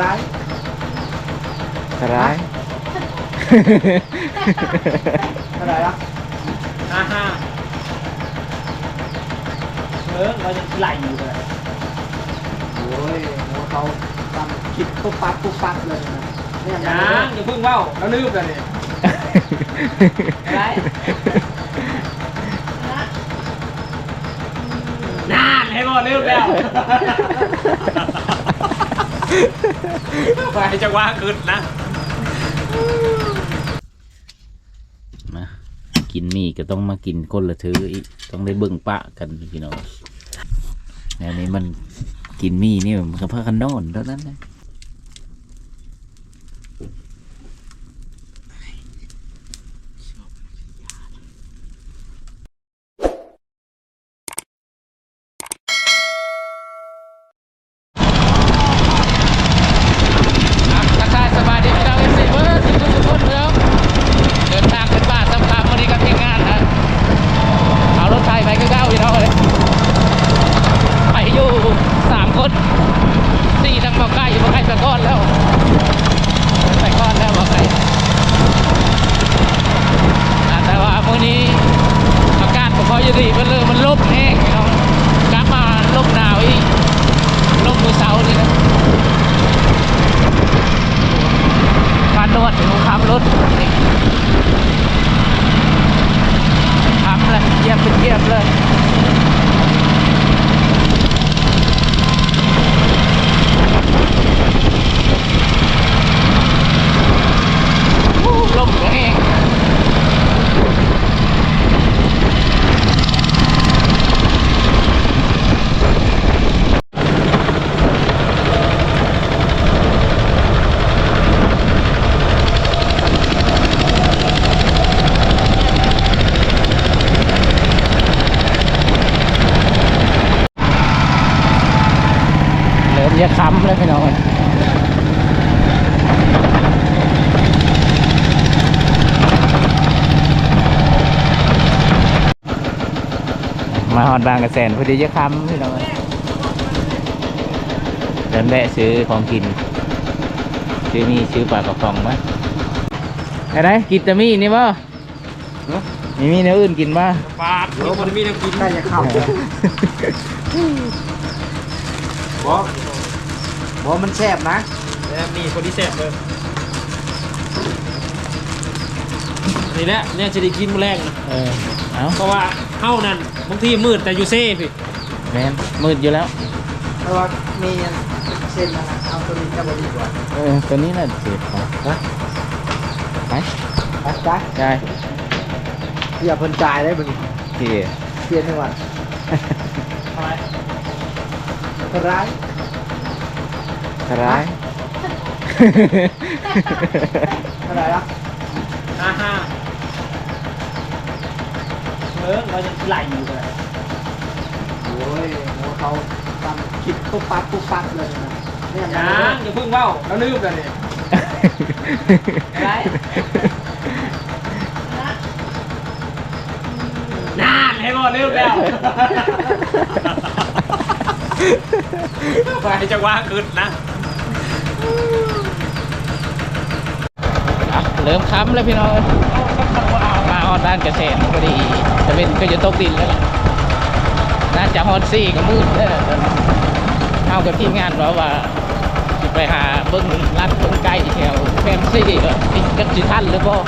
ร้ายร้ายอะไรล่ะห้าห้าเออเราจะไหลอยู่เลยโอ้ยโอ้เขาทำคิดปุ๊บปั๊บปุ๊บปั๊บเลยนะเนี่ยยังอย่าเพิ่งเว้าแล้วลืมกันเลยอะไรนานให้หมดลืมแล้ว ไปจังหวะขึ้นนะมากินนี่ก็ต้องมากินคนละถืออีกต้องได้เบิ่งปะกันพี่น้องแนนี้มันกินมี่นี่มันก็พากันนอนเท่านั้นนะ ครับทักทายสบายดีพี่น้องเอฟซีเบอร์ทุกทุกคนเนาะเดินทางเป็นบ้านสำคัญวันนี้กับทีมงานนะเอารถไฟไปก็เก้าพี่น้องเลยไปอยู่สามคนสี่ทั้งเมาใกล้อยู่เมาใกล้ไปก้อนแล้วไปก้อนแล้วเมาใกล้อ่าแต่ว่ามื้อนี้อากาศบ่ค่อย จะดีมันเลยมันลบแห้งพี่น้องกลับมาลบหนาวอีกลบมือเสาร์นี่นะการนวดหนูขับรถนี่ขับเลยเยียบเป็นเยียบเลยลมก็แห้ง เลยพี่น้องมาหอดบางกระแสนพอดีจะค้ำพี่น้องเดินแวะซื้อของกิน ซื้อมีซื้อปลากระป๋องมาอะไรกินแตะมีนี่บ่มีมีเนื้ออื่นกินบ่ปาดนี่มันมีน้ำกินใกล้จะเข้าบอก บอกมันแซ่บนะแล้วนี่คนที่แซ่บเลยนี่แหละเนี่ยจะได้กินมื้อแรกนะเออเอาเพราะว่าเฮ้านั่นบางทีมืดแต่อยู่เซ่พี่แมนมืดอยู่แล้วเพราะว่ามีเส้นนะเอาตัวนี้จะบดีกว่าเออตัวนี้น่ะเสียบของไปไปไปจ้ะได้อย่าเพิ่นจ่ายได้บ่นี่ที่เปลี่ยนหนึ่งวันอะไรร้าย ร้ายอะไรล่ะห้าห้าเออเราจะไหลอยู่เลยโอ้ยโอ้เขาทำคิดปุ๊บปั๊บปุ๊บปั๊บเลยนะเนี่ยยังอย่าเพิ่งเว้าแล้วลืมกันเลยอะไรนานให้หมดลืมแล้วไปจังหวะขึ้นนะอะ เริ่มค้ำแล้วพี่น้องมาออดด้านเกษตรพอดีจะเป็นก็จะตกดินแล้วล่ะน่าจะฮอดซี่ก็มืดเล้วเอากับทีมงานว่าว่าไปหาเบิ้งรัดเบิ้งไก่แถวแฟมซี่ก็ติดกับจิทันหรือเปล่า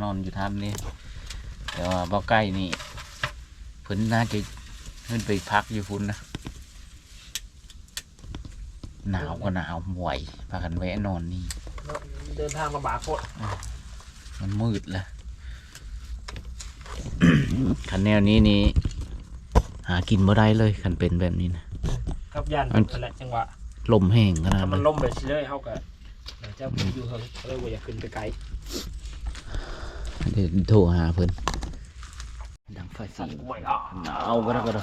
ามานอนอยู่ท่านนี่แต่ว่าบ่ใกล้นี่เพิ่นน่าจะขึ้นไปพักอยู่พุ่นนะหนาวก็หนาวห่วยพากันแวะนอนนี่ เดินทางลำบากโคตรมันมืดแล้วคันแนวนี้นี่หากินบ่ได้เลยคันเป็นแบบนี้นะครับยันอันนั่นแหละจังหวะลมแห้งขนาดถ้ามันั้นนล่มไปเรื่อยๆเฮาก็เดี๋ยวเจ้าอยู่เฮิงก็เลยว่าอย่าขึ้นไปไกล เดี๋ยวโทรหาเพิ่นดังไฟสีไม่อะหนาวก็ได้ก็ได้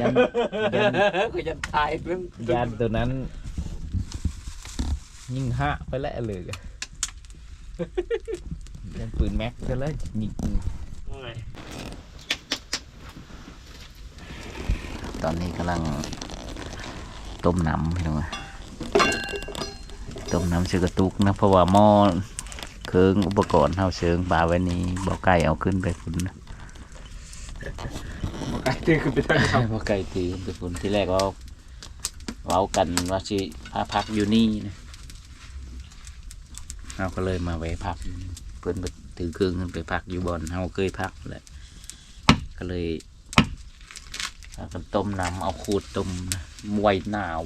ยันยันก็ยันตายเรื่องยันตัวนั้น ยิงห้าไปแล้วเลยยันปืนแม็กก็แล้วยิงตอนนี้กำลังต้มน้ำพี่น้องต้มน้ำเชือกระตุกนะเพราะว่าหม้อ เครื่องอุปกรณ์เท่าเชิงปลาไว้นี้บ่ไก่เอาขึ้นไปพุ่นนะบ่ไกลตื่นขึ้นไปทางเขาบ่ไก่ตีขึ้นไปพุ่นที่แรกว่าเว้ากันว่าสิพาพักอยู่นี่นะเราก็เลยมาไว้พักอยู่นี่เพิ่นไปถือเครื่องขึ้นไปพักอยู่บอนเฮาเคยพักแหละก็เลยพากันต้มน้ำเอาขูดต้มนะมวยหนาว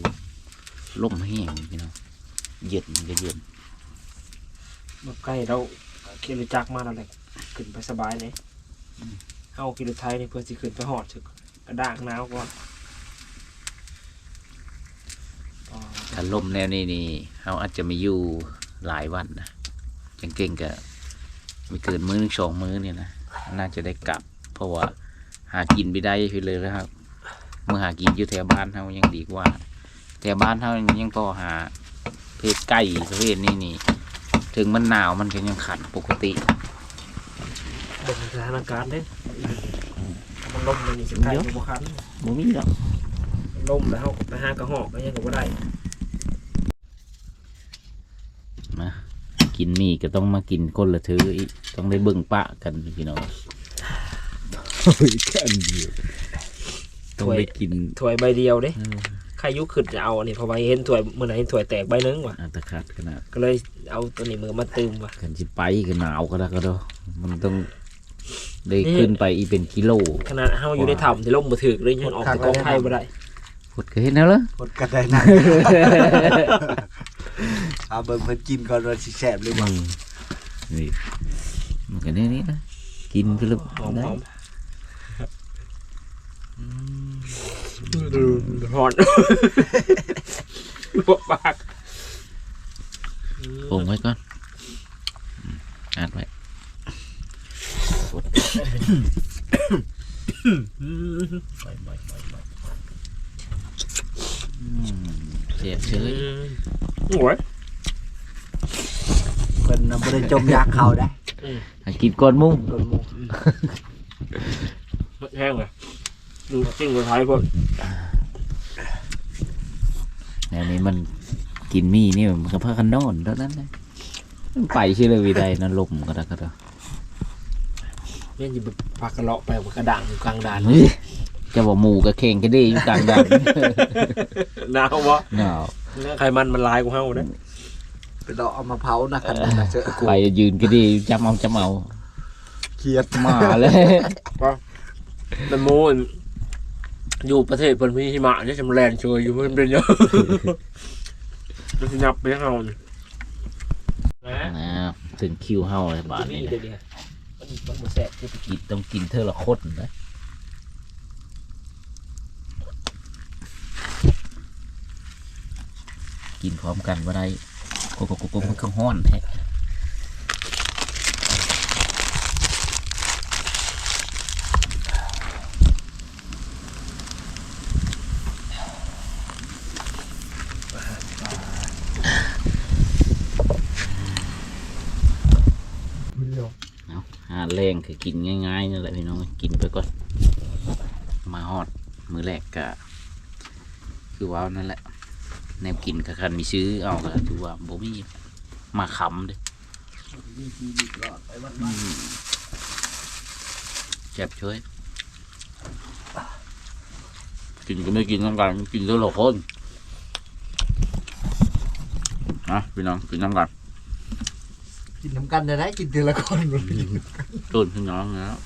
ลมแห้งพี่น้องเย็นก็เย็น บ่ใกล้เราขี่รถจักรมาแล้วแหละขึ้นไปสบายเลยเฮาขี่รถไทยนี่เพื่อสิขึ้นไปหอดสึกกระด้างหนาวก่อนอ๋อถ้าลมแนวนี้นี่เขาอาจจะไม่อยู่หลายวันนะจังเก่งก็ไม่เกินมื้อหนึงสองมื้อเนี่ยนะน่าจะได้กลับ เพราะว่าหากินไปได้ไปเลยนะครับเมื่อหากินอยู่แถวบ้านเขายังดีกว่าแถวบ้านเขายังพอหาเพศไก่ประเภทนี้นี่ ถึงมันหนาวมันก็ยังขันปกติเบิ่งสถานการณ์เด้ถ้ามันล่มเลยนี่สิไกลก็บ่คันบ่มีหรอกล่มแล้วเฮาก็ไปหากระหอกก็ยังก็บ่ได้มากินนี่ก็ต้องมากินคนละถืออีกต้องได้เบิ่งปะกันพี่น้องกันเดียวต้องได้กินถ้วยใบเดียวเด้เออ ใครยุขึ้นจะเอาอันนี้เพราะว่าเห็นถ้วยมื้อไหนเห็นถ้วยแตกใบหนึงว่ะอัตคัดขนาดก็เลยเอาตัวนี้มือมาตืมว่ะกันสิไปก็หนาวก็ได้ก็ได้มันต้องได้นี่ขึ้นไปอีกเป็นกิโลขนาดเฮาอยู่ในถ้ำที่ล่มบ่ถึกเลยยังออกจากกองไฟบ่ได้พุดก็เห็นแล้วเหรอหมดกันได้นะเอาเบิ่งเพิ่นกินก่อนว่าสิแซ่บหรือบ่นี่มันก็เนี่ยนี่นะกินก็แล้วหอม ได้ ห อมร้อนลวกปากปรุงไว้ก่อนอืมอัดไว้อืมเสียบเฉยโอ้ยเพิ่นน่ะบ่ได้จมยากเข้าได้ให้กินก้อนมุ้งโดนหมูแห้งเลยดู จริงคนไทยพวกแนวนี้มันกินมีนี่มันก็พากันนอนเท่านั้นนะมันไปชื่อเลยวิไดนะลมก็ได้ก็ได้แม่งจะไปพักกระเลาะไปกับกระด่างอยู่กลางด่านเฮ้ยจะบอกหมูกับเข่งก็ได้อยู่กลางดันหนาววะหนาวไขมันมันลายกว่าเฮาเด้ไปดอกเอามาเผานะคันนั้นน่ะเจอกูไปยืนก็ดีจำเอาจำเอาเครียดมาเลยแต่โมน อยู่ประเทศเพิ่นมีหิมะเนี่ยจำแลนช่วยอยู่มันเป็นเยอะมันสินับไปเฮานี่นะนะถึงคิวเฮาเลยบาทนี่นี้เดี๋ยวนี้มันมันบ่แซ่บคือกินต้องกินเท่าละคนนะกินพร้อมกันว่าได้โกโกโกโกมันก็ห้อนแท้ เอาหาแรงคือ กินง่ายๆนั่นแหละพี่น้องกินไปก่อนมาฮอดมือแรกกะคือว้าวนั่นแหละแนวกินกับคันมีซื้อเอาก็ถือว่าบ่มีมาขำเด้อแจ็บช่วยกินก็ไม่กินน้ำกันกินเท่าละคนนะพี่น้องกินน้ำกัน กินน้ำกันได้ไหกินทีละคนบ่ได้ต้นพี่น้องแล้ว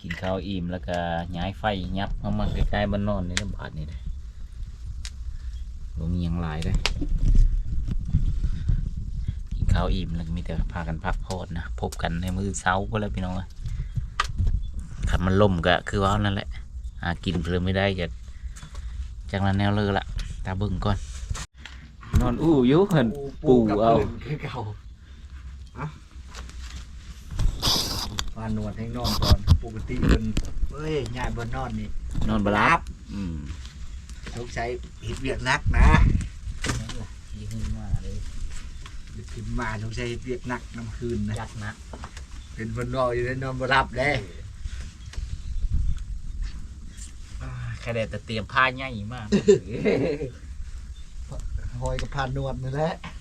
กินข้าวอิ่มแล้วก็ย้ายไฟยับเข้ามาใกล้ๆบ้านนอนในลำบากนี่เลยบ่มียังหลายเลยกินข้าวอิ่มแล้วก็มีแต่พากันพักผ่อนนะพบกันในมือเช้าก็แล้วพี่น้องขันมันล่มก็คือว่านั่นแหละหากินเพลินไม่ได้จะจากนั้นแนวเลยละตาบิ่งก่อน นอนอู้อยู่เห็น ปู่เอาคือเก่าอะมานวดให้นอนก่อนปกติเป็นเฮ้ยยายบนนอนนี่นอนบหลับอืมสงสัยเห็ดเวียกหนักนะยี่ห้อมาเลยเดี๋ยวขึ้นมาสงสัยเห็ดเวียกหนักน้ำคืนนะยักนะเป็นบนนอนอยู่ในนอนบ่รับเลยแค่แต่เตรียมผ้าใหญ่มาก หอยกับพานนวดนั่นแหละอัน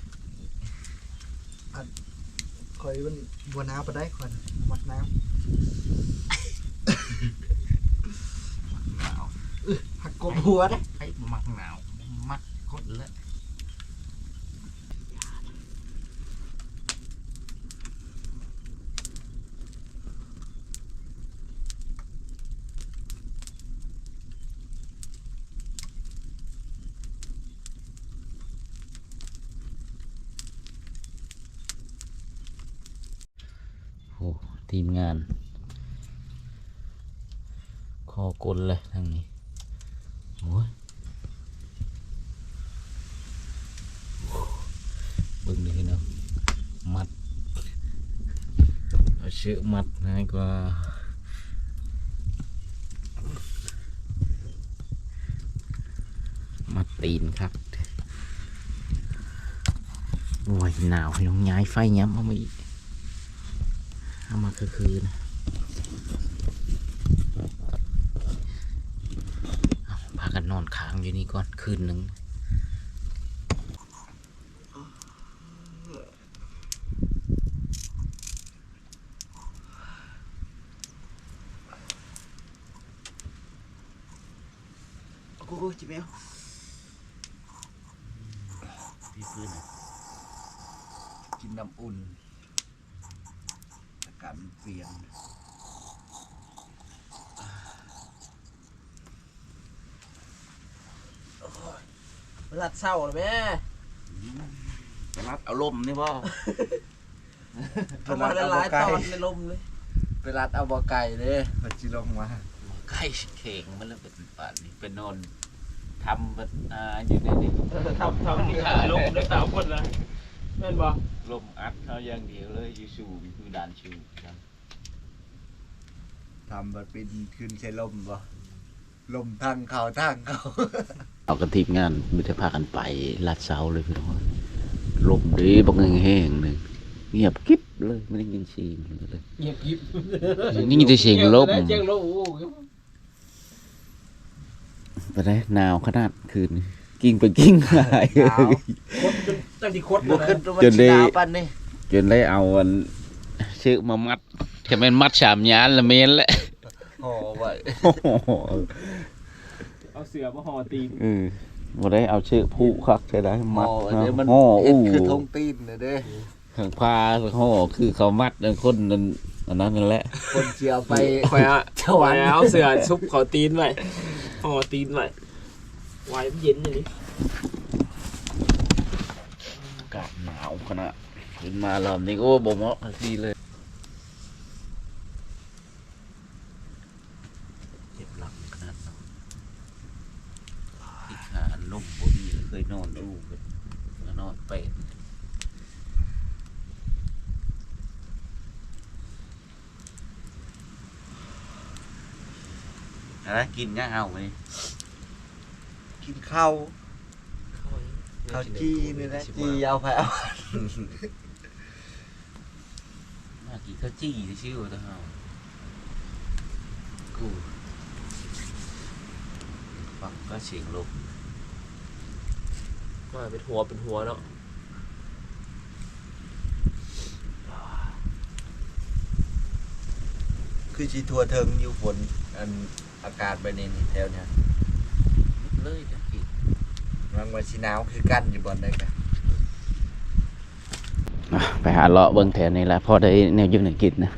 คอยมันบัวน้ำไปได้คนมักน้ำอื้อหักกบหัวนะไอ้มักหนาวมักกดเลย โอ้ ทีมงาน คอกลเลยทางนี้โอ้ยบึงดีเนาะมัดเอาเชือกมัดง่ายกว่ามัดตีนครับโอ้ยหนาวให้น้องย้ายไฟย้ำเอามาอีก เอามาคือคืนเอาพากันนอนค้างอยู่นี่ก่อนคืนหนึ่งกูกูจิเมลพี่พื้นน่ะกินน้ำอุ่นอากาศมันเปลี่ยนรัดเศร้าเลยแม่ไปรับเอาลมนี่บ่เอามาละลายตอนในลมเลยไปรัดเอาบอไก่เลยมันจิลงมาใกล้เข่งมันเริ่มเป็นป่านนี้เป็นนอนทำแบบอ่าอยู่ในนี้ทำทำที่ลงได้สามคนนะแม่นบ่ ลมอัดเขาอย่างเดียวเลยอยู่สูงคือด่านชูครับทำแบบเป็นขึ้นใช้ลมบ่ลมทางเขาทางเขาเอากันทีมงานมิตรพากันไปลาดเสาเลยพี่น้องลมดีบักแห้งๆหนึ่งเงียบกิ๊บเลยไม่ได้ยินเสียงเลยเงียบยิบนี่ยินแต่เสียงลมเสียงลมโอ้โหไปได้หนาวขนาดคืนนี้กิ้งไปกิ้งหายหนาวคด จนตั้งที่คดบุขึ้นตัวจนได้ดาวปันนี่จนได้เอาอันเชือกมามัดแค่เป็นมัดสามยานละเมนแหละห่อไว้โอ้โหเอาเสือมาห่อตีนเออบ่ได้เอาเชือกผูกคักใช่ได้มัดห่อเดี๋ยวมันห่อเอ็ดอู้คือทงตีนนะเด้อทางพาห่อคือเขามัดอันคนนั้นอันนั้นนั่นแหละ คนเชียวไปคอยอะสวรรค์เอาเสือซุปขอตีนไว้ห่อตีนไว้ไว้มันเย็นอย่างนี้อากาศหนาวขนาดขึ้นมารอบนี้โอ้บ่เหมาะดีเลยเจ็บหลังขนาดนั้นที่ขาอันลุ่มบ่มีเคยนอนอู้กันนอนเป็ดอะไรกินยังเอาไหมกินข้าว ข้าวจีนี่แหละจีเอาไปเอามากี่ข้าวจี้ที่ชื่อว่าตัวเฮากูฟังก็เสียงลมมาเป็นหัวเป็นหัวเนาะคือชีทัวเทิงอยู่ฝนอันอากาศไปในนี่แถวเนี้ยเลยจัง กินมันมาชีหนาวคือกันอยู่บนได้กันไปหาเลาะเบิ้งแถวนี้แหละพอได้แนวอยืนกินนะ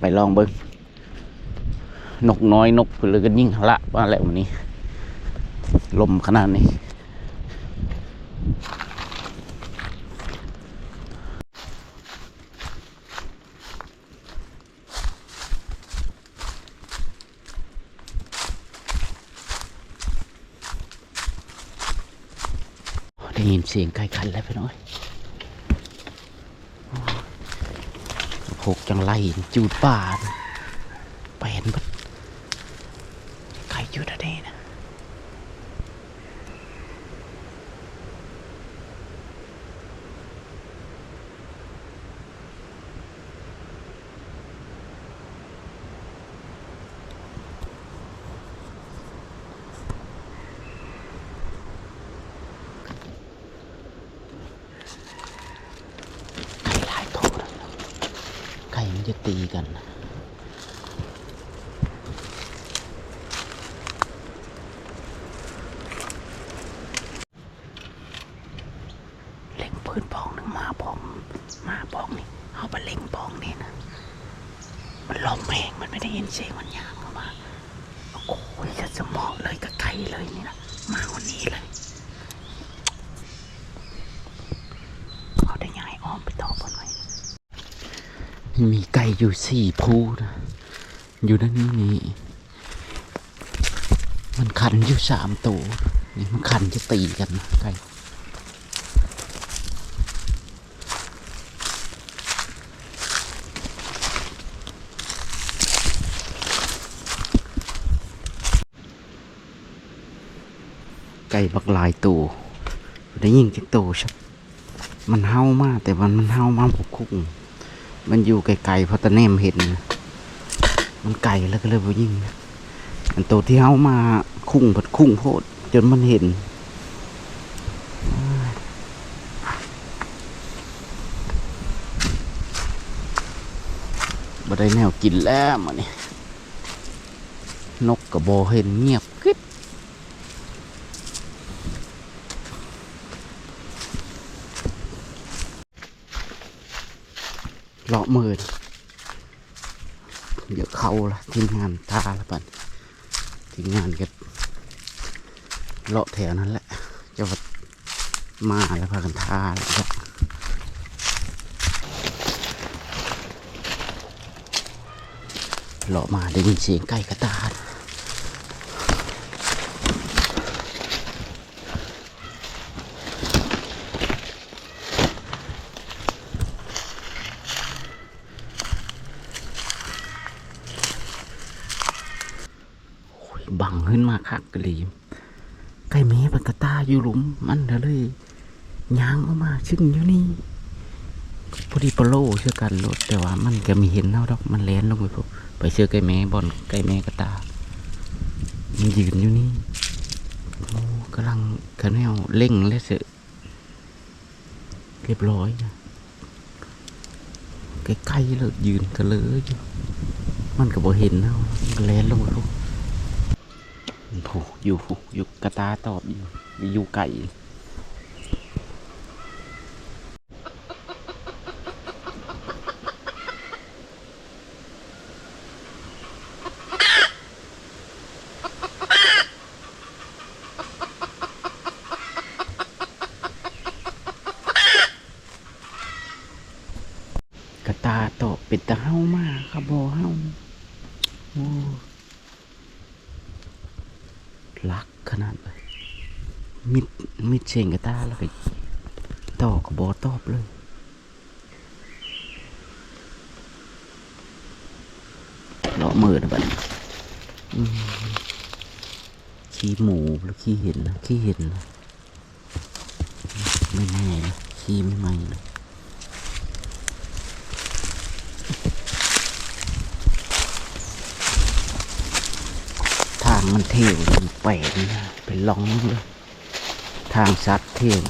ไปลองเบิ้งนกน้อยนกหรือกันยิ่งละว่าแล้ววันนี้ ลมขนาดนี้ ได้ ยินเสียงไก่ขันแล้วพี่น้อยหกจังไรจูดป่าน่ะไปเห็นบัดไก่จูดอะไรนะไก่หลายตัวนะไก่มัน จะตีกันนะเล็งปืนปองหนึ่งมาปองมาปองนี่เอาไปเล็งปองนี่นะ มันลมแหงมันไม่ได้ยินเสียงมันยางเข้ามา โอ้ยจะสมองเลยกับไก่เลยนี่นะมาวันนี้เลย เอาได้ง่ายอ้อมไปต่อบนไว้มีไก่ อยู่สี่ภูนะอยู่ด้านนี้นี่มันคันอยู่สามตัวนี่มันคันจะตีกันนะไก่ไก่บักลายตัวได้ยิงจากตัวชับมันเฮามากแต่มันมันเฮามากผมคุ้ง มันอยู่ไกลๆเพราะตะแนมเห็น มันไกลแล้วก็เลยบ่ยิงอันตัวที่เฮามาคุ้งผัดคุ้งโพด จนมันเห็นบ่ได้แนวกินแล้วมันนี่นกกระโบเห็นเงียบกริบ เลาะมือเดี๋ยวเข้าละทีมงานตาละปันทีมงานก็เลาะแถวนั้นแหละจะวัดมาแล้วพากันทาแล้วก็เลาะมาได้ยินเสียงไก่กระตาดโอ้ยบัง ขึ้นมาคักกะลีมไก่เมย์มันกระตาอยู่หลุมมันเด้อเลยย่างออกมาชึ่งอยู่นี่พอดีปลาโลเชื่อกันรถแต่ว่ามันก็มีเห็นเท่าดอกมันแลนลงไปพวกไปเชื่อไก่เมย์บอลไก่เมย์กระตามันยืนอยู่นี่โอ้กำลังคะแนวเร่งและเสร็จเรียบร้อยนะใกล้ๆเลยยืนกันเลยอยู่มันก็บ่เห็นเนาะมันแลนลงไปพ วกอยู่อยู่กระตาตอบอยู่อยู่ไก่ กระตาตอบเป็นตาเฮามากครับบอเฮาโอ้รักขนาดเลยมิดมิดเสียงกระตาแล้วก็ตอบกับบอตอบเลย เลาะมือนะบัดนี้ขี้หมูหรือขี้เห็นนะขี้เห็นนะไม่แน่นะขี้ไม่ไหมนะทางมันเที่ยวมันแปลกนะเป็นล่องเลยทางซัดเที่ยว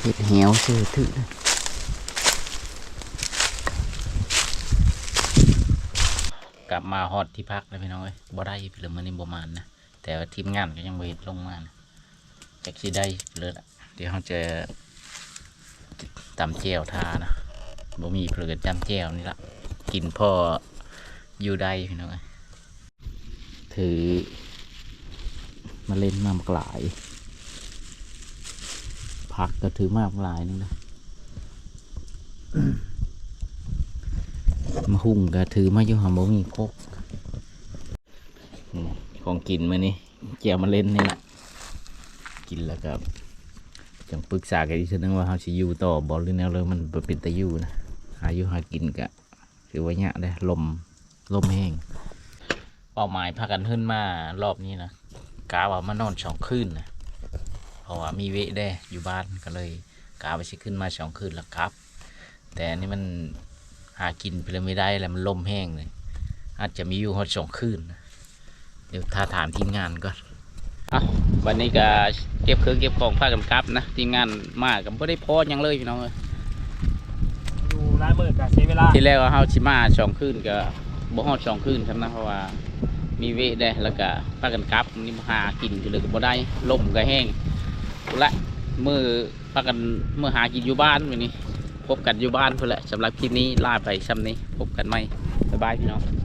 เห็ดเหวเสือถือนะ กลับ มาฮอตที่พักแล้วพี่น้องเอ้ยบ่ได้เพิ่นมื้อนี้บ่มานนะแต่ว่าทีมงานก็ยังบ่เฮ็ดลงมานะจักสิได้เลยเดี๋ยวเราจะตำแจวทานะบ่มีเปลือกจำแจวนี่ละกินพ่ออยู่ได้พี่น้องเอ้ยถือมาเล่นมากหลาย ผักก็ถือมากหลายนึงนะ มาหุ่งก็ถือมาอยู่หาบ่มีโคกของกินมานี่เจียวมาเล่นนี่แหละกินแล้วก็จังปรึกษากันอีกทีนึงว่าเขาสิอยู่ต่อบ่หรือแนวเลยมันเป็นตะยู่นะหาอยู่หากินก็ถือว่าเนี้ยได้ลมลมแห้งเป้าหมายพากันขึ้นมารอบนี้นะกาว่ามานอนสองคืนนะเพราะว่ามีเวะได้อยู่บ้านก็เลยกาไปสิขึ้นมาสองคืนแล้วครับ แต่อันนี่มัน หากินไปเลยไม่ได้แล้วมันล่มแห้งเลย อาจจะมีอยู่ฮอดสองคืนนะเดี๋ยวถ้าถามทีมงานก่อนอะวันนี้ก็เก็บเครื่องเก็บของพากันกลับนะทีมงานมากับไม่ได้พอหยังเลยพี่น้องเอ้ยอยู่ร้านมืดก็ใช้เวลาที่แรกว่าเฮาชิมาสองคืนก็บ่ฮอดสองคืนครับนะเพราะว่ามีเวทได้แล้วก็พากันกลับนี่มาหากินก็เลยก็บ่ได้ล่มก็แห้งพู้นละมือพากันมือหากินอยู่บ้านวันนี้ พบกันอยู่บ้านเพื่อแหละสำหรับคลิปนี้ลาไปซ้ำนี้ พบกันใหม่บ๊ายบายพี่น้อง